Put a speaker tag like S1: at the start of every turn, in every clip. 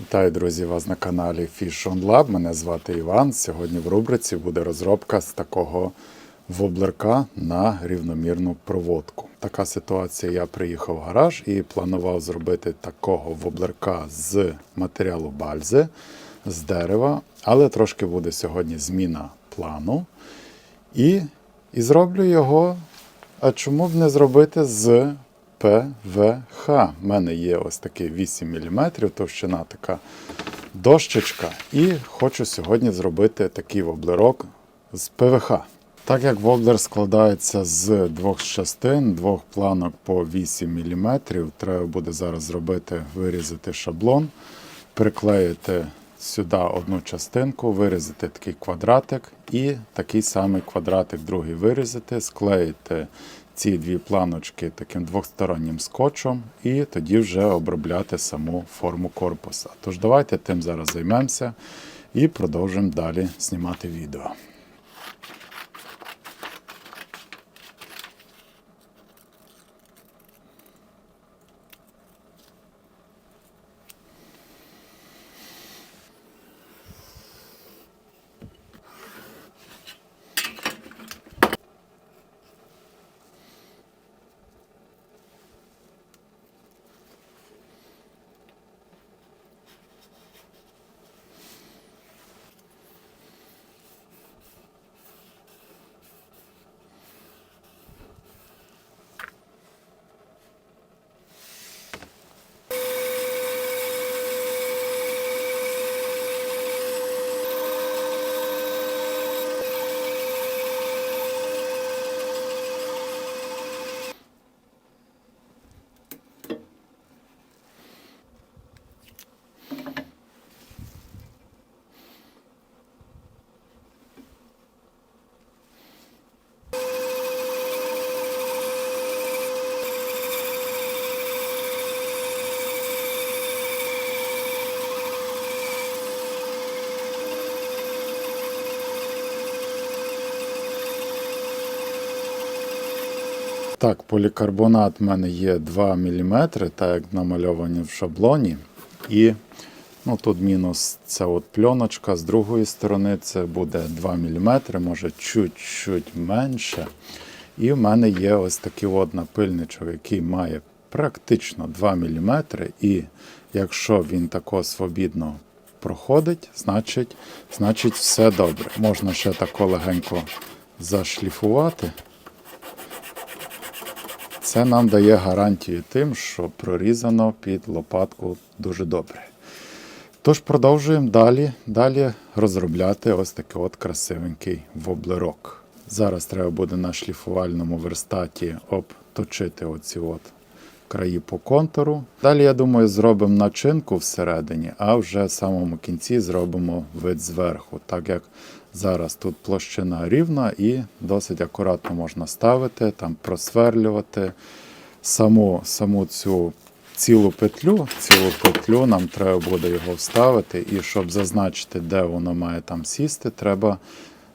S1: Вітаю, друзі, вас на каналі Fish on Lab. Мене звати Іван. Сьогодні в рубриці буде розробка з такого воблерка на рівномірну проводку. Така ситуація. Я приїхав в гараж і планував зробити такого воблерка з матеріалу бальзи, з дерева, але трошки буде сьогодні зміна плану. І, і зроблю його. А чому б не зробити з ПВХ? У мене є ось такий 8 мм, товщина така дощечка. І хочу сьогодні зробити такий воблерок з ПВХ. Так як воблер складається з двох частин, двох планок по 8 мм, треба буде зараз зробити, вирізати шаблон, приклеїти сюди одну частинку, вирізати такий квадратик і такий самий квадратик другий вирізати, склеїти ці дві планочки таким двостороннім скотчем і тоді вже обробляти саму форму корпуса. Тож давайте тим зараз займемося і продовжимо далі знімати відео. Так, полікарбонат в мене є 2 мм, так як намальовані в шаблоні. І ну, тут мінус ця от пленочка, з другої сторони це буде 2 мм, може чуть-чуть менше. І в мене є ось такий от напильничок, який має практично 2 мм. І якщо він тако свобідно проходить, значить, значить все добре. Можна ще тако легенько зашліфувати. Це нам дає гарантію тим, що прорізано під лопатку дуже добре. Тож продовжуємо далі, далі розробляти ось такий от красивенький воблерок. Зараз треба буде на шліфувальному верстаті обточити оці от краї по контуру. Далі, я думаю, зробимо начинку всередині, а вже в самому кінці зробимо вид зверху, так як зараз тут площина рівна і досить акуратно можна ставити, там просверлювати саму, саму цю цілу петлю. Цілу петлю нам треба буде його вставити, і щоб зазначити, де воно має там сісти, треба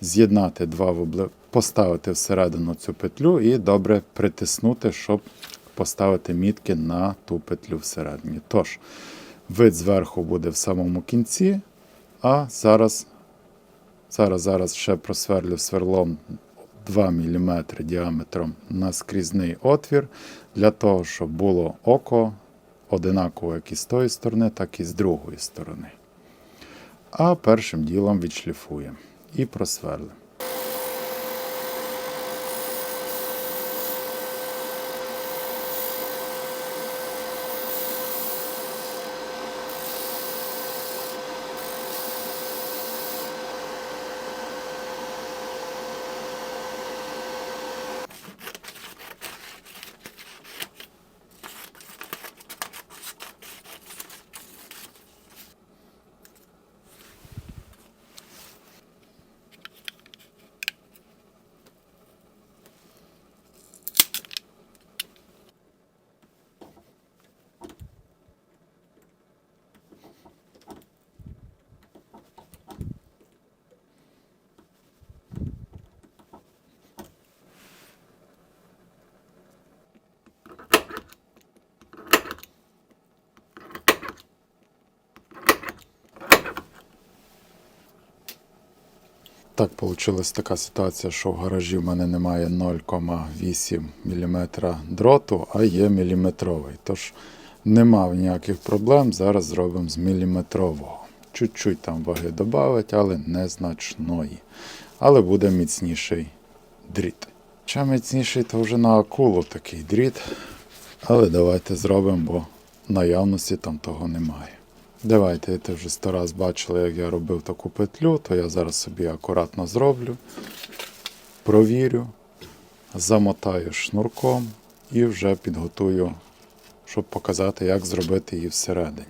S1: з'єднати два вобли, поставити всередину цю петлю і добре притиснути, щоб поставити мітки на ту петлю всередині. Тож, вид зверху буде в самому кінці, а зараз, зараз, зараз ще просверлю сверлом 2 мм діаметром наскрізний отвір, для того, щоб було око одинаково як і з тої сторони, так і з другої сторони. А першим ділом відшліфуємо і просверлимо. Так вийшла така ситуація, що в гаражі в мене немає 0,8 мм дроту, а є міліметровий. Тож не мав ніяких проблем. Зараз зробимо з міліметрового. Чуть-чуть там ваги додати, але незначної. Але буде міцніший дріт. Чим міцніший, то вже на акулу такий дріт. Але давайте зробимо, бо наявності там того немає. Давайте, ти вже сто раз бачили, як я робив таку петлю, то я зараз собі акуратно зроблю, провірю, замотаю шнурком і вже підготую, щоб показати, як зробити її всередині.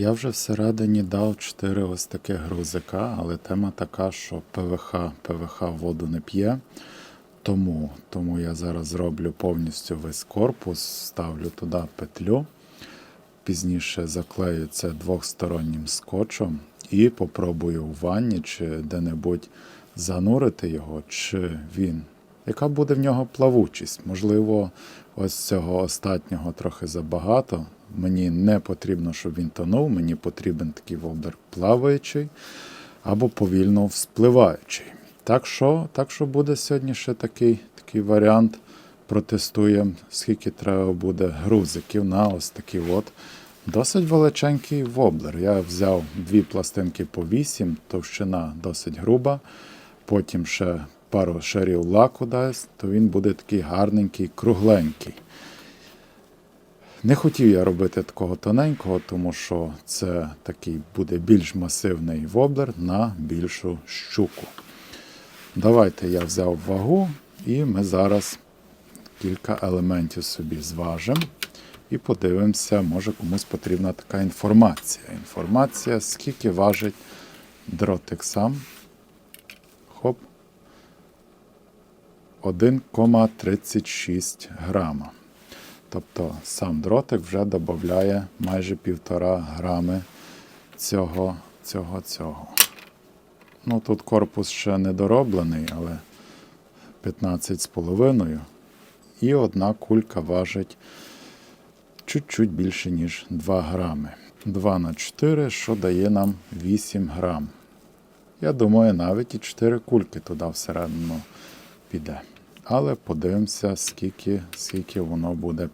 S1: Я вже всередині дав 4 ось таких грузика, але тема така, що ПВХ, ПВХ воду не п'є. Тому, тому я зараз зроблю повністю весь корпус, ставлю туди петлю. Пізніше заклею це двохстороннім скотчем і попробую у ванні чи де-небудь занурити його, чи він. Яка буде в нього плавучість? Можливо, ось цього остатнього трохи забагато. Мені не потрібно, щоб він тонув, мені потрібен такий вовдер плаваючий або повільно вспливаючий. Так що, так що буде сьогодні ще такий, такий варіант. Протестуємо, скільки треба буде грузиків на ось такий от досить величенький воблер. Я взяв дві пластинки по 8, товщина досить груба. Потім ще пару шарів лаку дасть, то він буде такий гарненький, кругленький. Не хотів я робити такого тоненького, тому що це такий буде більш масивний воблер на більшу щуку. Давайте я взяв вагу, і ми зараз кілька елементів собі зважимо і подивимося, може комусь потрібна така інформація. Інформація, скільки важить дротик сам. Хоп. 1,36 грама. Тобто сам дротик вже додає майже півтора грами цього, цього, цього. Ну, тут корпус ще не дороблений, але 15,5. І одна кулька важить чуть-чуть більше, ніж 2 грами. 2 на 4, що дає нам 8 грам. Я думаю, навіть і 4 кульки туди всередину піде. Але подивимося, скільки, скільки воно буде,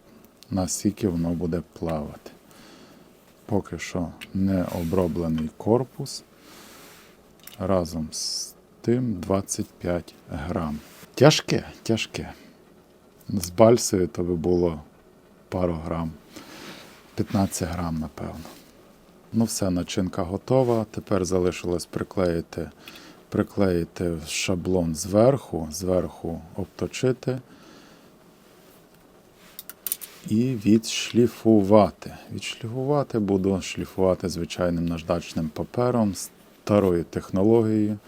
S1: наскільки воно буде плавати. Поки що не оброблений корпус. Разом з тим 25 грам. Тяжке, тяжке. З бальсою то би було пару грам. 15 грам, напевно. Ну, все, начинка готова. Тепер залишилось приклеїти, приклеїти шаблон зверху, зверху обточити і відшліфувати. Відшліфувати буду шліфувати звичайним наждачним папером старою технологією.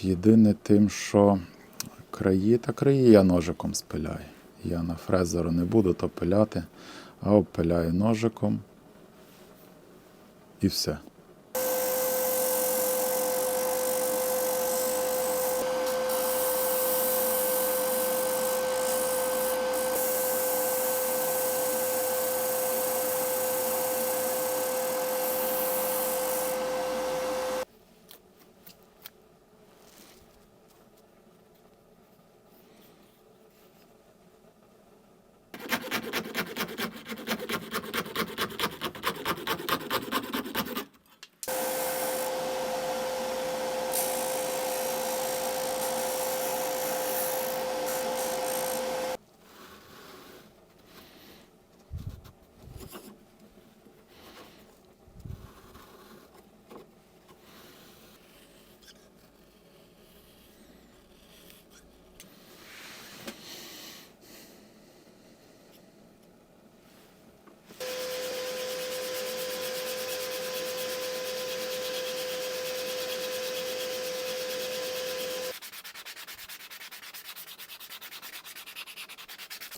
S1: Єдине тим, що краї та краї я ножиком спиляю. Я на фрезеру не буду то пиляти, а обпиляю ножиком і все.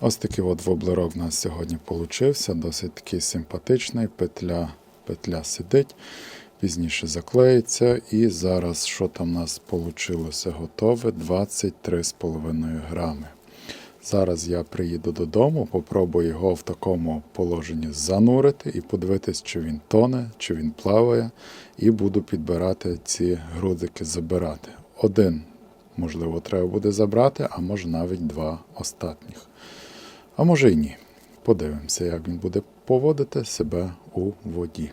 S1: Ось такий от воблерок у нас сьогодні получився. Досить такий симпатичний. Петля, петля сидить, пізніше заклеїться. І зараз, що там у нас вийшло готове? 23,5 грами. Зараз я приїду додому, попробую його в такому положенні занурити і подивитись, чи він тоне, чи він плаває, і буду підбирати ці грузики, забирати. Один, можливо, треба буде забрати, а може навіть два остатніх. А може й ні. Подивимося, як він буде поводити себе у воді.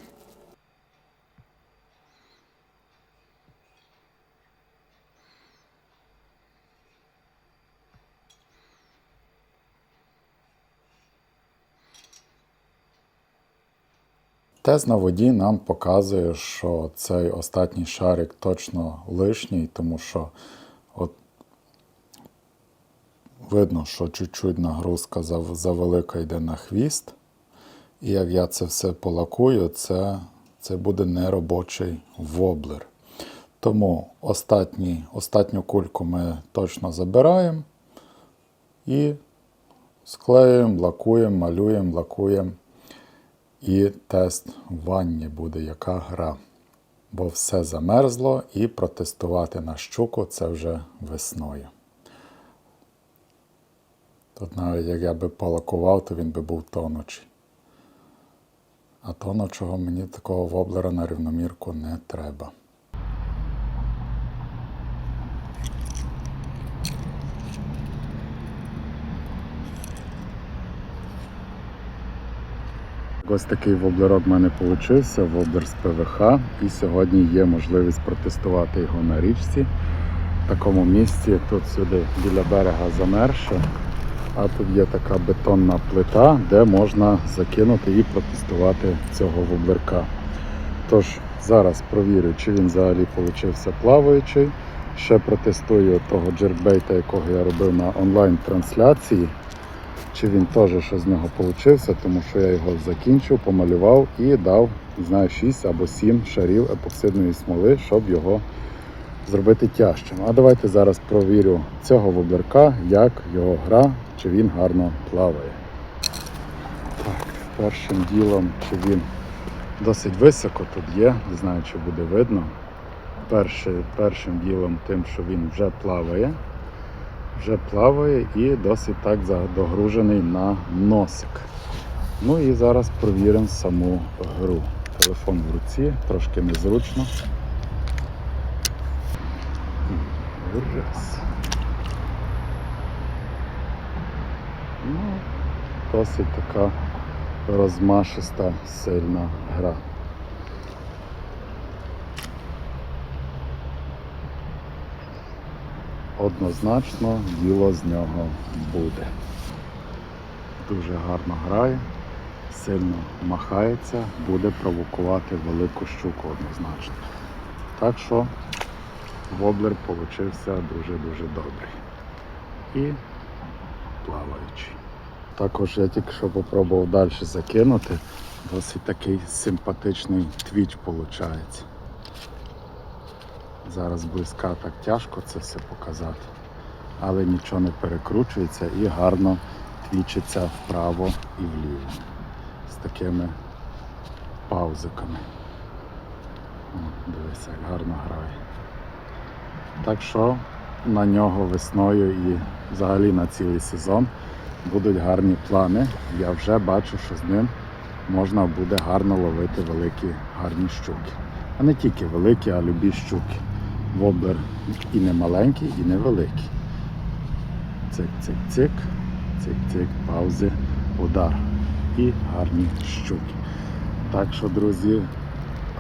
S1: Тест на воді нам показує, що цей останній шарик точно лишній, тому що видно, що чуть-чуть нагрузка завелика йде на хвіст. І як я це все полакую, це, це буде неробочий воблер. Тому останній, останню кульку ми точно забираємо і склеюємо, лакуємо, малюємо, лакуємо. І тест в ванні буде, яка гра. Бо все замерзло і протестувати на щуку це вже весною. Тут навіть як я би полакував, то він би був тонучий. А тонучого мені такого воблера на рівномірку не треба. Ось такий воблерок в мене вийшов, воблер з ПВХ. І сьогодні є можливість протестувати його на річці. В такому місці тут сюди біля берега замерше. А тут є така бетонна плита, де можна закинути і протестувати цього воблерка. Тож зараз провірю, чи він взагалі получився плаваючий. Ще протестую того джеркбейта, якого я робив на онлайн-трансляції. Чи він теж що з нього получився, тому що я його закінчив, помалював і дав, не знаю, 6 або 7 шарів епоксидної смоли, щоб його зробити тяжчим. А давайте зараз провірю цього воблерка, як його гра, чи він гарно плаває. Так, першим ділом, чи він досить високо тут є, не знаю, чи буде видно. Перший, першим ділом тим, що він вже плаває. Вже плаває і досить так догружений на носик. Ну і зараз провіримо саму гру. Телефон в руці, трошки незручно. Раз. Ну, досить така розмашиста, сильна гра. Однозначно діло з нього буде. Дуже гарно грає, сильно махається, буде провокувати велику щуку однозначно. Так що воблер получився дуже-дуже добрий. І плаваючий. Також я тільки що попробував далі закинути. Досить такий симпатичний твіч виходить. Зараз близька так тяжко це все показати, але нічого не перекручується і гарно твічиться вправо і вліво з такими паузиками. О, дивися, як гарно грає. Так що на нього весною і взагалі на цілий сезон будуть гарні плани. Я вже бачу, що з ним можна буде гарно ловити великі гарні щуки. А не тільки великі, а любі щуки. Воблер і не маленький, і не великий. Цик-цик-цик, цик-цик, паузи, удар. І гарні щуки. Так що, друзі,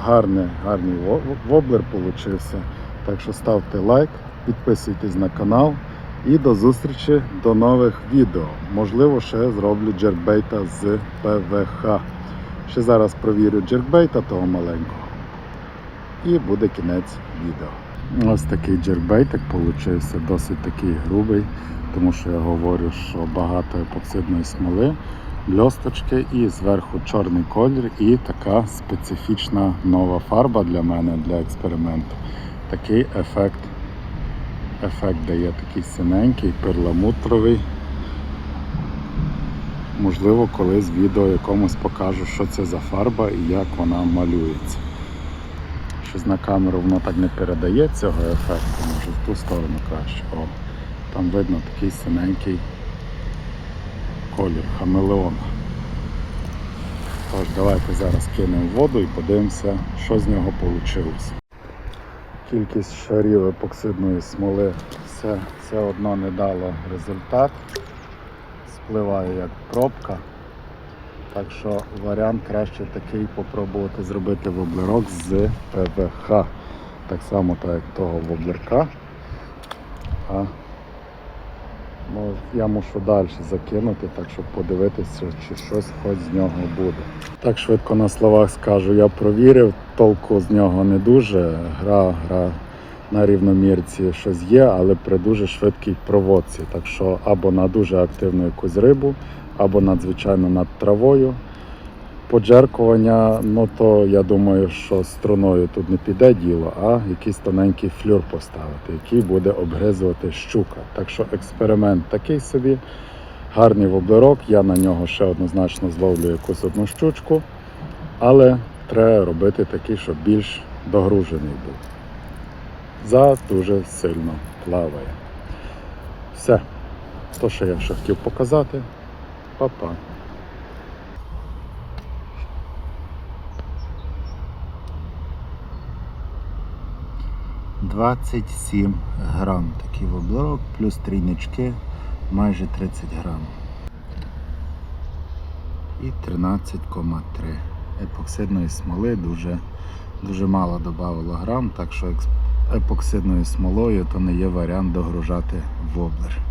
S1: гарний, гарний во- воблер получився. Так що ставте лайк, підписуйтесь на канал і до зустрічі до нових відео. Можливо, ще зроблю джеркбейта з ПВХ. Ще зараз провірю джеркбейта того маленького. І буде кінець відео. Ось такий джеркбейтик получився, досить такий грубий, тому що я говорю, що багато епоксидної смоли, бльосточки і зверху чорний колір і така специфічна нова фарба для мене для експерименту. Такий ефект, ефект дає такий синенький, перламутровий. Можливо, колись відео якомусь покажу, що це за фарба і як вона малюється. Щось на камеру воно так не передає цього ефекту, може в ту сторону краще. О, там видно такий синенький колір хамелеон. Тож, давайте зараз кинемо воду і подивимося, що з нього вийшло. Кількість шарів епоксидної смоли все, все одно не дало результат. Спливає як пробка. Так що варіант краще такий попробувати зробити воблерок з ПВХ. Так само так як того воблерка. А ну, я мушу далі закинути, так щоб подивитися, чи щось хоч з нього буде. Так швидко на словах скажу, я провірив, толку з нього не дуже. Гра, гра на рівномірці щось є, але при дуже швидкій проводці. Так що або на дуже активну якусь рибу, або надзвичайно над травою. Поджеркування, ну то я думаю, що струною тут не піде діло, а якийсь тоненький флюр поставити, який буде обгризувати щука. Так що експеримент такий собі. Гарний воблерок, я на нього ще однозначно зловлю якусь одну щучку, але треба робити такий, щоб більш догружений був. За дуже сильно плаває. Все. То, що я ще хотів показати. Па-па. Двадцять сім грам такий воблерок, плюс трійнички майже 30 грам. І 13,3. Епоксидної смоли дуже, дуже мало додавало грам, так що епоксидною смолою то не є варіант догружати воблер.